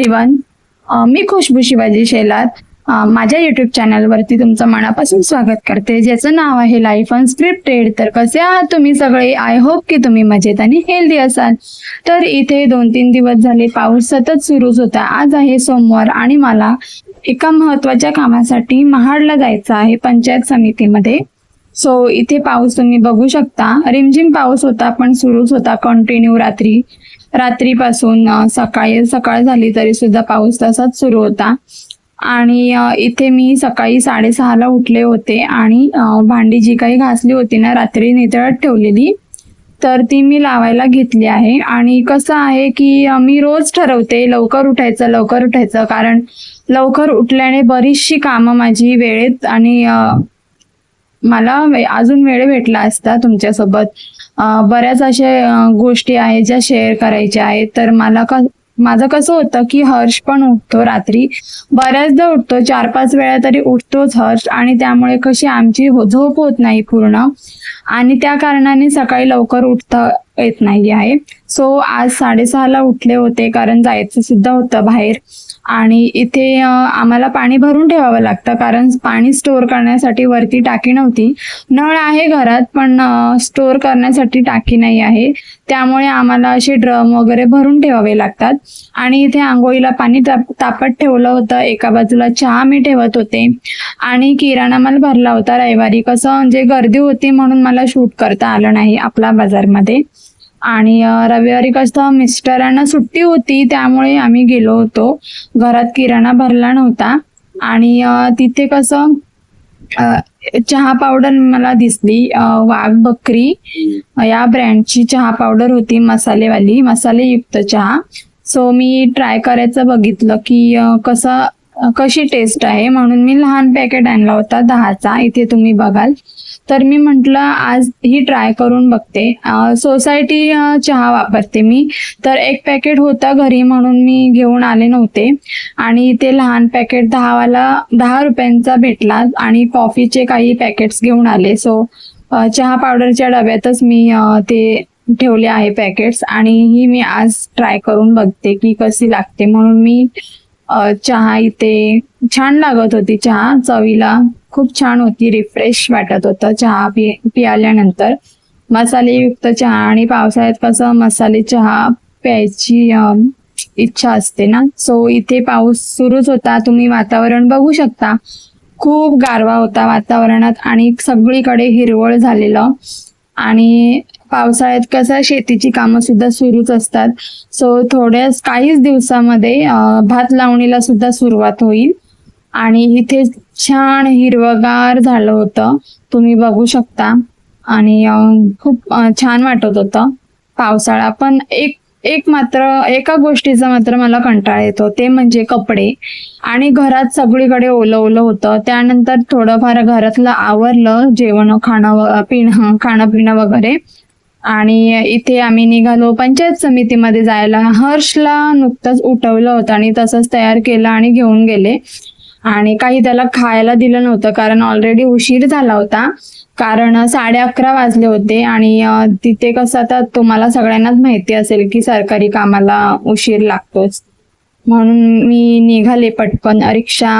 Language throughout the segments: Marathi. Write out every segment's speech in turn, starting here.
एव्हरीवन मी खुशबू शिवाजी शेलार. माझ्या युट्यूब चॅनलवरती तुमचं मनापासून स्वागत करते. ज्याचं नाव आहे लाईफ अनस्क्रिप्टेड तर कसे आहात तुम्ही सगळे? आय होप की तुम्ही मजेत आणि हेल्दी असाल. तर इथे दोन तीन दिवस झाले पाऊस सतत सुरूच होता. आज आहे सोमवार आणि मला एका महत्त्वाच्या कामासाठी महाडला जायचं आहे पंचायत समितीमध्ये. सो इथे पाऊस तुम्ही बघू शकता. रिमझिम पाऊस होता पण सुरूच होता. कंटिन्यू रात्री. रात्रीपासून सकाळी सकाळ झाली तरी सुद्धा पाऊस तसाच सुरू होता. आणि इथे मी सकाळी साडेसहाला उठले होते आणि भांडी जी काही घासली होती ना रात्री नितळत ठेवलेली तर ती मी लावायला घेतली आहे. आणि कसं आहे की मी रोज ठरवते लवकर उठायचं लवकर उठायचं कारण लवकर उठल्याने बरीचशी कामं माझी वेळेत आणि मला अजून वेळ भेटला असता तुमच्यासोबत. बऱ्याच अशा गोष्टी आहेत ज्या शेअर करायच्या आहेत. तर मला का माझं कसं होतं की हर्ष पण उठतो रात्री. बऱ्याचदा उठतो चार पाच वेळा तरी उठतोच हर्ष आणि त्यामुळे कशी आमची हो-, झोप होत नाही पूर्ण. आणि त्या कारणाने सकाळी लवकर उठता येत नाही आहे. सो आज साडेसहाला उठले होते कारण जायचं सुद्धा होतं बाहेर. आणि इथे आम्हाला पाणी भरून ठेवावं लागतं कारण पाणी स्टोअर करण्यासाठी वरती टाकी नव्हती. नळ आहे घरात पण स्टोअर करण्यासाठी टाकी नाही आहे. त्यामुळे आम्हाला असे ड्रम वगैरे भरून ठेवावे लागतात. आणि इथे आंघोळीला पाणी ताप तापत ठेवलं होतं. एका बाजूला चहा मी ठेवत होते. आणि किराणा माल भरला होता रविवारी. कसं म्हणजे गर्दी होती म्हणून मला शूट करता आलं नाही आपला बाजारमध्ये. आणि रविवारी कसं मिस्टरांना सुट्टी होती त्यामुळे आम्ही गेलो होतो. घरात किराणा भरला नव्हता. आणि तिथे कसं चहा पावडर मला दिसली वाघ बकरी. या ब्रँडची चहा पावडर होती मसालेवाली मसालेयुक्त चहा. सो मी ट्राय करायचं बघितलं की कसं कशी टेस्ट आहे. म्हणून मी लहान पॅकेट आणला होता दहाचा. इथे तुम्ही बघाल. तर मी म्हटलं आज ही ट्राय करून बघते. सोसायटी चहा वापरते मी. तर एक पॅकेट होता घरी म्हणून मी घेऊन आले नव्हते. आणि ते लहान पॅकेट दहावाला दहा रुपयांचा भेटला आणि कॉफीचे काही पॅकेट्स घेऊन आले. सो चहा पावडरच्या डब्यातच मी ते ठेवले आहे पॅकेट्स आणि ही मी आज ट्राय करून बघते की कशी लागते. म्हणून मी चहा इथे छान लागत होती चहा चवीला. खूप छान होती रिफ्रेश वाटत होतं. चहा पि पियाल्यानंतर मसालेयुक्त चहा आणि पावसाळ्यात कसं मसाले चहा प्यायची इच्छा असते ना? सो इथे पाऊस सुरूच होता. तुम्ही वातावरण बघू शकता. खूप गारवा होता वातावरणात आणि सगळीकडे हिरवळ झालेलं. आणि पावसाळ्यात कसं शेतीची कामं सुद्धा सुरूच असतात. सो थोड्याच काहीच दिवसामध्ये भात लावणीला सुद्धा सुरुवात होईल. आणि इथे छान हिरवगार झालं होतं. तुम्ही बघू शकता. आणि खूप छान वाटत होतं. पावसाळा पण एक एक मात्र एका गोष्टीचा मात्र मला कंटाळा येतो. ते म्हणजे कपडे. आणि घरात सगळीकडे ओलं ओलं होतं. त्यानंतर थोडंफार घरातलं आवरलं. जेवण खाणं पिणं खाणं पिणं वगैरे. आणि इथे आम्ही निघालो. पंचायत समितीमध्ये जायला हर्षला नुकतंच उठवलं होतं आणि तसंच तयार केलं आणि घेऊन गेले. आणि काही त्याला खायला दिलं नव्हतं कारण ऑलरेडी उशीर झाला होता. कारण साडे अकरा वाजले होते आणि तिथे कसं आता तुम्हाला सगळ्यांनाच माहिती असेल की सरकारी कामाला उशीर लागतोच. म्हणून मी निघाले पटकन. रिक्षा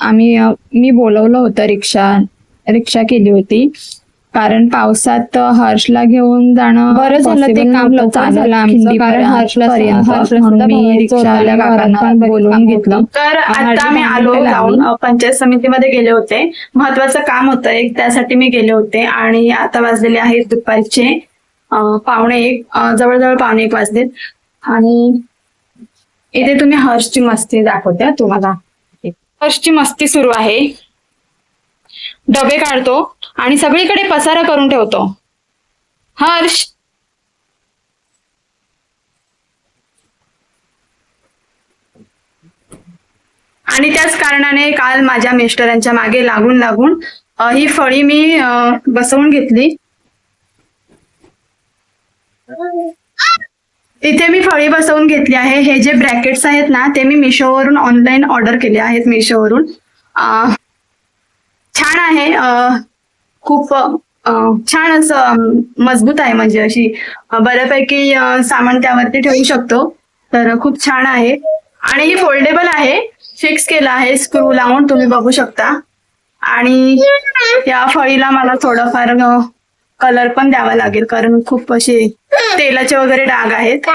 आम्ही मी बोलवलं होतं रिक्षा रिक्षा केली होती. कारण पावसात हर्षला घेऊन जाणं बरं झालं ते काम लवकर झालं आमचं कारण हर्षला बोलवून घेतलं. तर आता मी आलो जाऊन पंचायत समितीमध्ये गेले होते. महत्वाचं काम होतं एक त्यासाठी मी गेले होते. आणि आता वाजलेले आहेत दुपारचे पावणे एक जवळजवळ पावणे एक वाजलेत. आणि इथे तुम्ही हर्षची मस्ती दाखवत्या तुम्हाला. हर्षची मस्ती सुरू आहे. डबे काढतो. आणि सगळीकडे पसारा करून ठेवतो. हर्ष. आणि त्याच कारणाने काल माझ्या मिस्टरांच्या मागे लागून लागून ही फळी मी बसवून घेतली. इथे मी फळी बसवून घेतली आहे. हे जे ब्रॅकेट्स आहेत ना ते मी मिशोवरून ऑनलाईन ऑर्डर केले आहेत मिशोवरून. छान आहे. खूप छान असं मजबूत आहे म्हणजे अशी बऱ्यापैकी सामान त्यावरती ठेवू शकतो. तर खूप छान आहे. आणि ही फोल्डेबल आहे. फिक्स केलं आहे. स्क्रू लावून तुम्ही बघू शकता. आणि या फळीला मला थोडंफार कलर पण द्यावा लागेल. कारण खूप असे तेलाचे वगैरे डाग आहेत.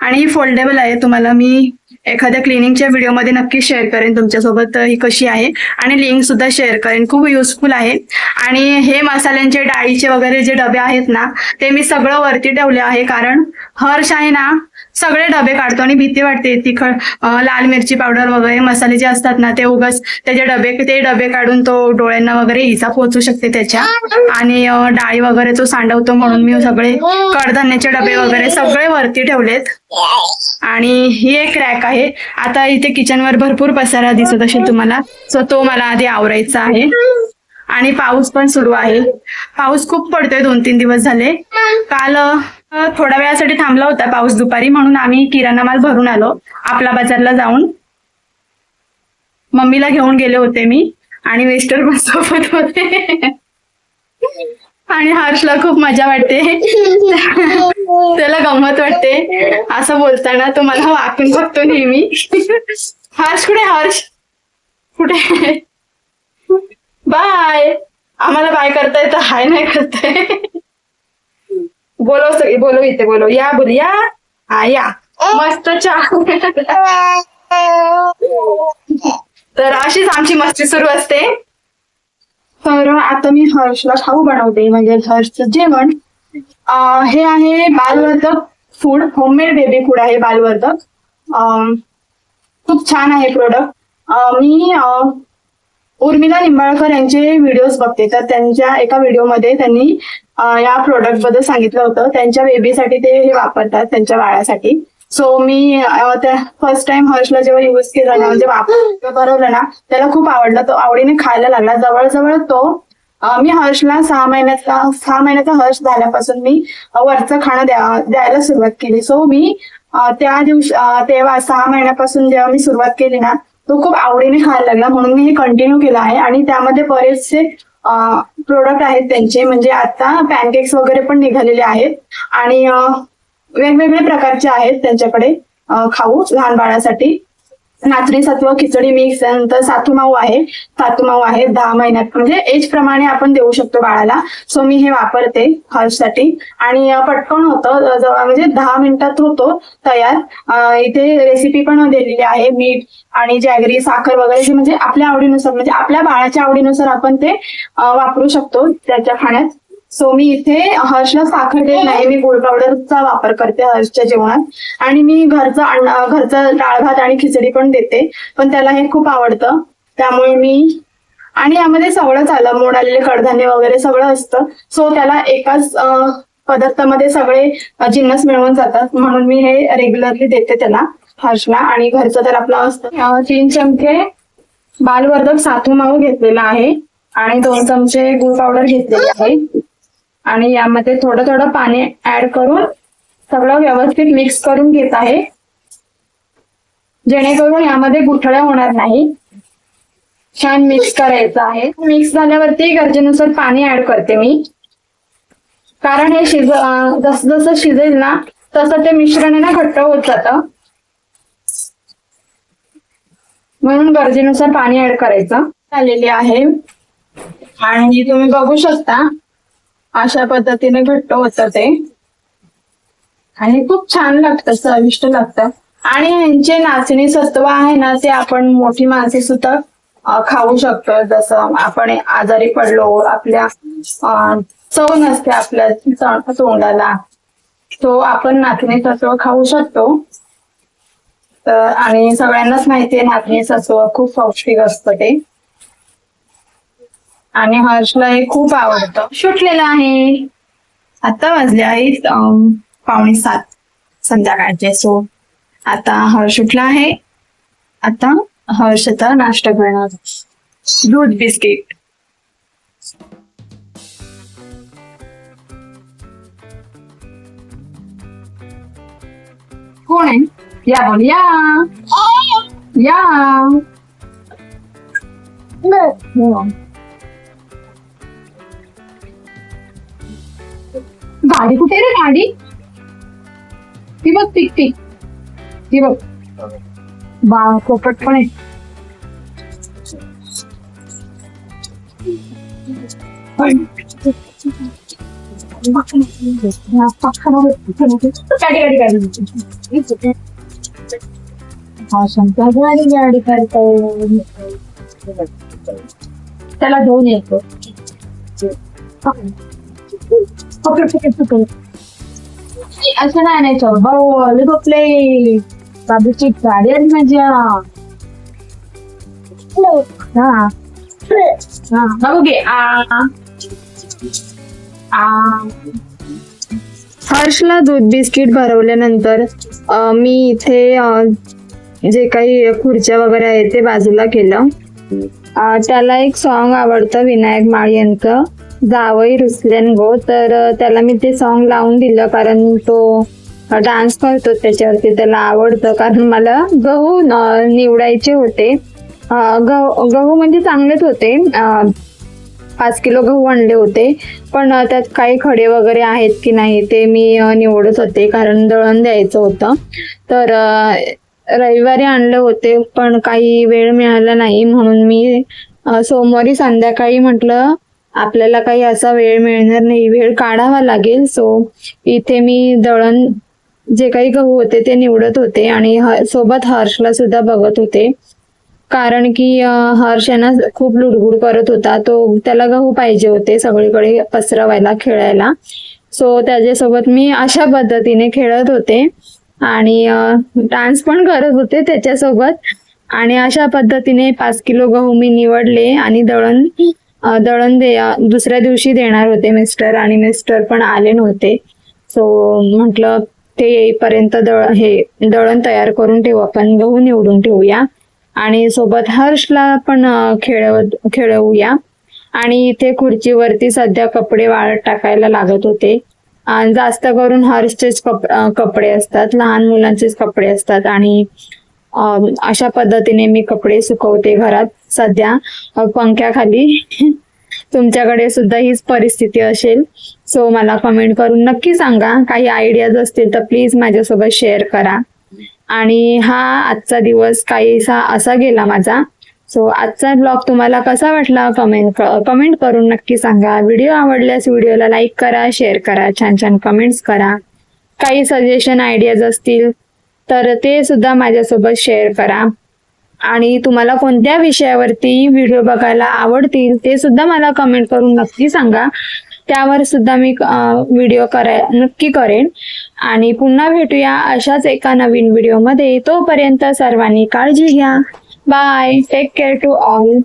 आणि ही फोल्डेबल आहे. तुम्हाला मी एखाद्या क्लिनिंगच्या व्हिडिओमध्ये नक्की शेअर करेन तुमच्यासोबत ही कशी आहे. आणि लिंक सुद्धा शेअर करेन खूप युजफुल आहे. आणि हे मसाल्यांचे डाळीचे वगैरे जे डबे आहेत ना ते मी सगळं वरती ठेवले आहे. कारण हर्ष आहे ना सगळे डबे काढतो आणि भीती वाटते. तिखट लाल मिरची पावडर वगैरे मसाले जे असतात ना ते उगाच त्याचे डबे ते डबे काढून तो डोळ्यांना वगैरे इजा पोहोचू शकते त्याच्या. आणि डाळी वगैरे तो सांडवतो म्हणून मी सगळे कडधान्याचे डबे वगैरे सगळे वरती ठेवलेत. आणि ही एक रॅक आहे. आता इथे किचनवर भरपूर पसारा दिसत असेल तुम्हाला. सो तो मला आधी आवरायचा आहे. आणि पाऊस पण सुरू आहे. पाऊस खूप पडतोय दोन तीन दिवस झाले. काल थोड्या वेळासाठी थांबला होता पाऊस दुपारी म्हणून आम्ही किराणा माल भरून आलो. आपला बाजारला जाऊन मम्मीला घेऊन गेले होते मी आणि वेस्टर पण सोबत होते. आणि हर्षला खूप मजा वाटते. त्याला गंमत वाटते. असं बोलताना तो मला वाकून बघतो नेहमी. हर्ष कुठे हर्ष? कुठे बाय. आम्हाला बाय करता येतं हाय नाही करताय. बोलव सगळी बोलव इथे बोलव. या बोल या. हा या. मस्त चहा. तर अशीच आमची मस्ती सुरू असते. तर आता मी हर्षला खाऊ बनवते म्हणजे हर्षचं जेवण. हे आहे बालवर्धक फूड होममेड बेबी फूड आहे बालवर्धक. खूप छान आहे प्रोडक्ट मी उर्मिला निंबाळकर यांचे व्हिडिओज बघते. तर त्यांच्या एका व्हिडिओमध्ये त्यांनी या प्रोडक्टबद्दल सांगितलं होतं. त्यांच्या बेबीसाठी ते हे वापरतात त्यांच्या बाळासाठी. सो मी त्या फर्स्ट टाइम हर्षला जेव्हा युज केला ना म्हणजे वापर बनवलं ना त्याला खूप आवडलं. तो आवडीने खायला लागला. जवळजवळ तो मी हर्षला सहा महिन्याचा सहा महिन्याचा हर्ष झाल्यापासून मी वरचं खाणं द्या द्यायला सुरुवात केली. सो मी त्या दिवशी तेव्हा सहा महिन्यापासून जेव्हा मी सुरुवात केली ना तो खूप आवडीने खायला लागला म्हणून मी हे कंटिन्यू केलं आहे. आणि त्यामध्ये बरेचसे प्रोडक्ट आहेत त्यांचे. म्हणजे आता पॅनकेक्स वगैरे पण निघालेले आहेत. आणि वेगवेगळे प्रकारचे आहेत त्यांच्याकडे खाऊ लहान बाळासाठी. नाचणी सत्व खिचडी मिक्स त्यानंतर सातू माऊ आहे सातू माऊ आहे दहा महिन्यात. म्हणजे एज प्रमाणे आपण देऊ शकतो बाळाला. सो मी हे वापरते हर्षसाठी आणि पटकन होतं जवळ म्हणजे दहा मिनिटात होतो तयार. इथे रेसिपी पण दिलेली आहे मीठ आणि जॅगरी साखर वगैरे जे म्हणजे आपल्या आवडीनुसार म्हणजे आपल्या बाळाच्या आवडीनुसार आपण ते वापरू शकतो त्याच्या खाण्यात. सो मी इथे हर्षला साखर देत नाही मी गुळ पावडरचा वापर करते हर्षच्या जेवणात. आणि मी घरचं अन्न घरचं डाळ भात आणि खिचडी पण देते पण त्याला हे खूप आवडतं. त्यामुळे मी आणि यामध्ये सगळंच आलं मोड आलेले कडधान्य वगैरे सगळं असतं. सो त्याला एकाच पदार्थामध्ये सगळे जिन्नस मिळवून जातात. म्हणून मी हे रेग्युलरली देते त्याला हर्षला. आणि घरचं तर आपलं असतं. तीन चमचे बालवर्धक साथू माऊ घेतलेला आहे. आणि दोन चमचे गुळ पावडर घेतलेले आहे. आणि यामध्ये थोडं थोडं पाणी ऍड करून सगळं व्यवस्थित मिक्स करून घेत आहे. जेणेकरून यामध्ये गुठळ्या होणार नाही. छान मिक्स करायचं आहे. मिक्स झाल्यावरती गरजेनुसार पाणी ऍड करते मी. कारण हे शिज जस जसं जसं शिजेल ना तसं ते मिश्रण ना घट्ट होत जातं. म्हणून गरजेनुसार पाणी ऍड करायचं. झालेली आहे. आणि तुम्ही बघू शकता अशा पद्धतीने घट्ट होतं ते. आणि खूप छान लागतं चविष्ट लागतं. आणि यांचे नाचणी सत्व आहे ना ते आपण मोठी माणसे सुद्धा खाऊ शकतो. जसं आपण आजारी पडलो आपल्या चव नसते आपल्या तोंडाला तो आपण नाचणी सत्व खाऊ शकतो. तर आणि सगळ्यांनाच माहिती आहे नाचणी सत्व खूप पौष्टिक असतं ते. आणि हर्षला हे खूप आवडतं. सुटलेलं आहे. आता वाजले आहेत पावणे सात संध्याकाळचे. सो आता हर्ष उठला आहे. आता हर्ष आता नाश्ता करणार. दूध बिस्किट. कोण आहे? या बोल या. या. गाडी कुठे रे गाडी? ती बघ पिक पिक ती बघ. बा पोपट पण आहे. हा शंकर गाडी गाडी करतो त्याला दोन येतो. पकड पकड पकड असं नाही आणायचं. भाऊ आले बघले बाबूची गाडी आली माझ्या हा. हा. बाबू घे आ. आ. हर्षला दूध बिस्किट भरवल्यानंतर अं, मी इथे अं, जे काही खुर्च्या वगैरे आहेत ते बाजूला केलं. अं, त्याला एक सॉन्ग आवडतं विनायक माळ यांचं जावई रुसलेन गो. तर त्याला मी ते सॉन्ग लावून दिलं कारण तो डान्स करतो त्याच्यावरती. त्याला आवडतं कारण मला गहू निवडायचे होते. गहू गहू म्हणजे चांगलेच होते. पाच किलो गहू आणले होते. पण त्यात काही खडे वगैरे आहेत की नाही ते मी निवडत होते कारण दळण द्यायचं होतं. तर रविवारी आणले होते पण काही वेळ मिळाला नाही म्हणून मी सोमवारी संध्याकाळी म्हटलं आपल्याला काही असा वेळ मिळणार नाही. वेळ काढावा लागेल. सो इथे मी दळण जे काही गहू होते ते निवडत होते आणि ह- सोबत हर्षला सुद्धा बघत होते. कारण की हर्ष यांना खूप लुडबुड करत होता. तो त्याला गहू पाहिजे होते सगळीकडे पसरवायला खेळायला. सो त्याच्यासोबत मी अशा पद्धतीने खेळत होते. आणि डान्स पण करत होते त्याच्यासोबत. आणि अशा पद्धतीने पाच किलो गहू मी निवडले आणि दळण दळण दे दुसऱ्या दिवशी देणार होते मिस्टर आणि मिस्टर पण आले नव्हते. सो म्हटलं ते येईपर्यंत दळ हे दळण तयार करून ठेवू आपण गहू निवडून ठेवूया. आणि सोबत हर्षला पण खेळ खेळवूया. आणि इथे खुर्चीवरती सध्या कपडे वाळत टाकायला लागत होते. जास्त करून हर्षचेच कप कपडे असतात लहान मुलांचेच कपडे असतात. आणि अशा पद्धतीने मी कपडे सुकवते घरात. सध्या पंख्याखाली. तुमच्याकडे सुद्धा हीच परिस्थिती असेल. सो मला कमेंट करून नक्की सांगा. काही आयडियाज असतील तर प्लीज माझ्यासोबत शेअर करा. आणि हा आजचा दिवस काहीसा असा गेला माझा. सो आजचा ब्लॉग तुम्हाला कसा वाटला? कमेंट कमेंट करून नक्की सांगा. व्हिडिओ आवडल्यास व्हिडिओला लाईक करा शेअर करा छान छान कमेंट्स करा. काही सजेशन आयडियाज असतील तर ते सुद्धा माझ्यासोबत शेअर करा. आणि तुम्हाला कोणत्या विषयावरती व्हिडिओ बघायला आवडतील ते सुद्धा मला कमेंट करून नक्की सांगा. त्यावर सुद्धा मी व्हिडिओ कराय नक्की करेन. आणि पुन्हा भेटूया अशाच एका नवीन व्हिडिओमध्ये तोपर्यंत सर्वांनी काळजी घ्या. Bye take care to all